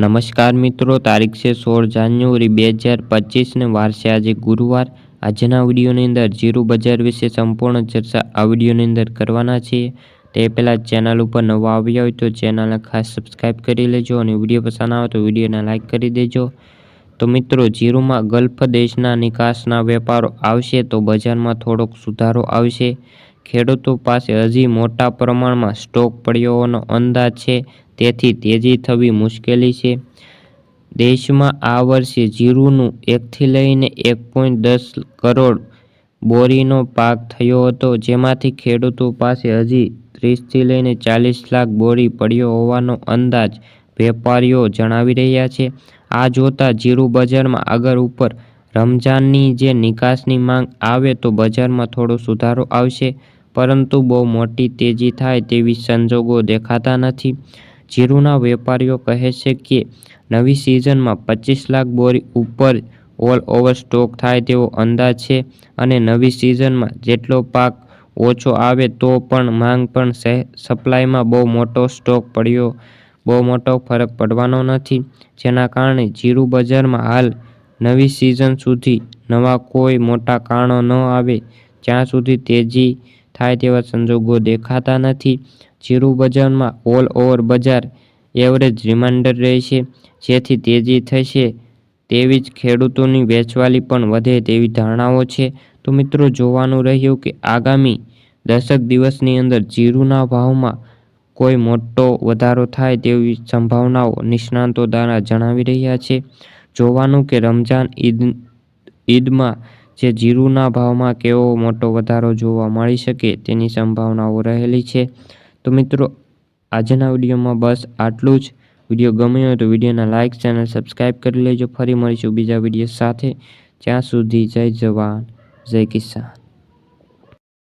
નમસ્કાર મિત્રો, તારીખ છે સોળ જાન્યુઆરી બે હજાર પચીસને વારસે આજે ગુરુવાર. આજના વિડીયોની અંદર જીરું બજાર વિશે સંપૂર્ણ ચર્ચા આ વિડીયોની અંદર કરવાના છીએ. તે પહેલાં ચેનલ ઉપર નવા આવ્યા હોય તો ચેનલને ખાસ સબસ્ક્રાઈબ કરી લેજો અને વીડિયો પસંદ આવે તો વિડીયોને લાઇક કરી દેજો. તો મિત્રો, જીરુમાં ગલ્ફ દેશના નિકાસના વેપારો આવશે તો બજારમાં થોડોક સુધારો આવશે. ખેડૂતો પાસે હજી મોટા પ્રમાણમાં સ્ટોક પડ્યો હોવાનો અંદાજ છે, તેથી તેજી થવી મુશ્કેલી છે. દેશમાં આ વર્ષે જીરુનું એકથી લઈને એક પોઈન્ટ દસ કરોડ બોરીનો પાક થયો હતો, જેમાંથી ખેડૂતો પાસે હજી ત્રીસથી લઈને ચાલીસ લાખ બોરી પડ્યો હોવાનો અંદાજ વેપારીઓ જણાવી રહ્યા છે. આ જોતા જીરું બજારમાં આગળ ઉપર રમજાનની જે નિકાસની માંગ આવે તો બજારમાં થોડો સુધારો આવશે, પરંતુ બહુ મોટી તેજી થાય તેવી સંજોગો દેખાતા નથી. જીરુના વેપારીઓ કહે છે કે, નવી સિઝનમાં પચીસ લાખ બોરી ઉપર ઓલ ઓવર સ્ટોક થાય તેવો અંદાજ છે અને નવી સિઝનમાં જેટલો પાક ઓછો આવે તો પણ માંગ પણ સપ્લાયમાં બહુ મોટો સ્ટોક પડ્યો. બહુ મોટો ફરક પડવાનો નથી. જેના કારણે જીરું બજારમાં હાલ નવી સિઝન સુધી નવા કોઈ મોટા કારણો ન આવે, જ્યાં સુધી તેજી થાય તેવા સંજોગો દેખાતા નથી. જીરું બજારમાં ઓલ ઓવર બજાર એવરેજ રિમાઇન્ડર રહેશે, જેથી તેજી થશે. તેવી જ ખેડૂતોની વેચવાલી પણ વધે તેવી ધારણાઓ છે. તો મિત્રો, જોવાનું રહ્યું કે આગામી દશક દિવસની અંદર જીરુના ભાવમાં કોઈ મોટો વધારો થાય તેવી સંભાવનાઓ નિષ્ણાંતો દ્વારા જણાવી રહ્યા છે. જોવાનું કે રમજાન ઈદ, ઈદમાં જે જીરુના ભાવમાં કેવો મોટો વધારો જોવા મળી શકે તેની સંભાવનાઓ રહેલી છે. તો મિત્રો, આજના વિડીયોમાં બસ આટલું જ. વીડિયો ગમ્યો હોય તો વિડીયોના લાઇક ચેનલ સબસ્ક્રાઈબ કરી લેજો. ફરી મળીશું બીજા વીડિયો સાથે. જ્યાં સુધી જય જવાન, જય કિસાન.